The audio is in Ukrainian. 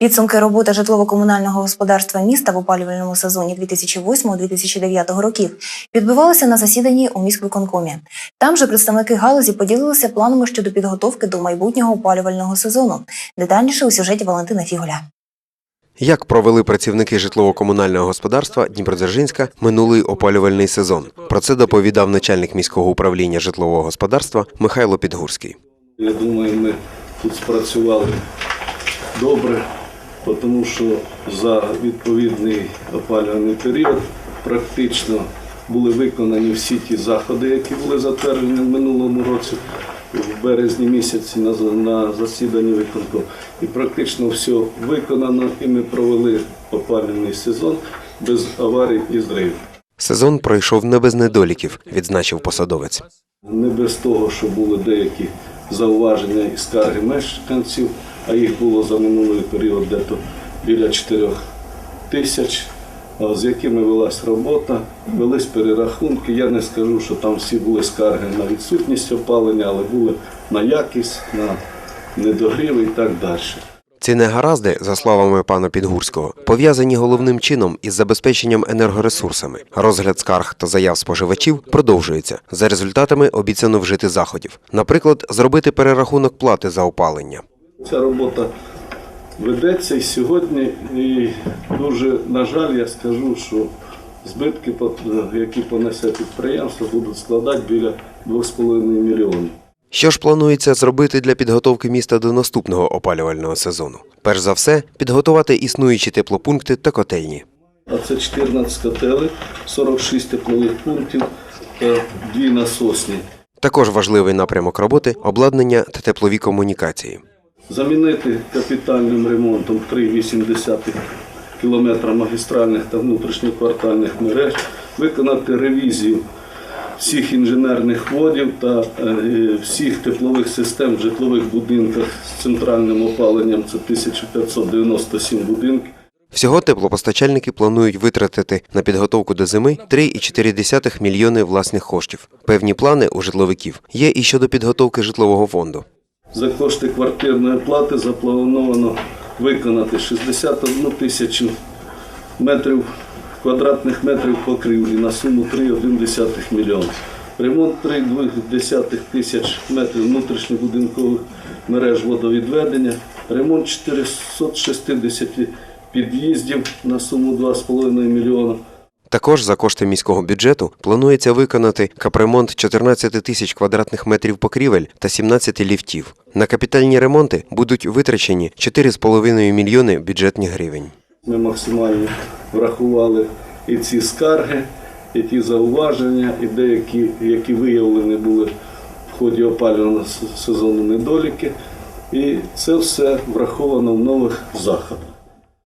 Підсумки роботи житлово-комунального господарства міста в опалювальному сезоні 2008-2009 років відбувалися на засіданні у міськвиконкомі. Там же представники галузі поділилися планами щодо підготовки до майбутнього опалювального сезону. Детальніше у сюжеті Валентина Фіголя. Як провели працівники житлово-комунального господарства Дніпродзержинська минулий опалювальний сезон? Про це доповідав начальник міського управління житлового господарства Михайло Підгурський. Я думаю, ми тут спрацювали добре, тому що за відповідний опалювальний період практично були виконані всі ті заходи, які були затверджені в минулому році, в березні місяці на, на засіданні виконкому. І практично все виконано, і ми провели опалювальний сезон без аварій і зривів. Сезон пройшов не без недоліків, відзначив посадовець. Не без того, що були деякі зауваження і скарги мешканців, а їх було за минулий період дето біля 4 тисяч, з якими велась робота, велись перерахунки. Я не скажу, що там всі були скарги на відсутність опалення, але були на якість, на недогріви і так далі. Ці негаразди, за словами пана Підгурського, пов'язані головним чином із забезпеченням енергоресурсами. Розгляд скарг та заяв споживачів продовжується. За результатами обіцяно вжити заходів. Наприклад, зробити перерахунок плати за опалення. Ця робота ведеться і сьогодні, і дуже, на жаль, я скажу, що збитки, які понесе підприємство, будуть складати біля 2,5 мільйонів. Що ж планується зробити для підготовки міста до наступного опалювального сезону? Перш за все, підготувати існуючі теплопункти та котельні. А це 14 котелей, 46 теплових пунктів та дві насосні. Також важливий напрямок роботи обладнання та теплові комунікації. Замінити капітальним ремонтом 3,8 кілометра магістральних та внутрішньоквартальних мереж, виконати ревізію всіх інженерних водів та е, всіх теплових систем в житлових будинках з центральним опаленням. Це 1597 будинків. Всього теплопостачальники планують витратити на підготовку до зими 3,4 мільйони власних коштів. Певні плани у житловиків є і щодо підготовки житлового фонду. За кошти квартирної плати заплановано виконати 61 тисячу метрів квадратних метрів покрівлі на суму 3,1 мільйона. Ремонт 3,2 тисяч метрів внутрішньобудинкових мереж водовідведення, ремонт 460 під'їздів на суму 2,5 мільйона. Також за кошти міського бюджету планується виконати капремонт 14 тисяч квадратних метрів покрівель та 17 ліфтів. На капітальні ремонти будуть витрачені 4,5 мільйони бюджетних гривень. Ми максимально врахували і ці скарги, і ті зауваження, і деякі, які виявлені були в ході опалювального сезону недоліки. І це все враховано в нових заходах.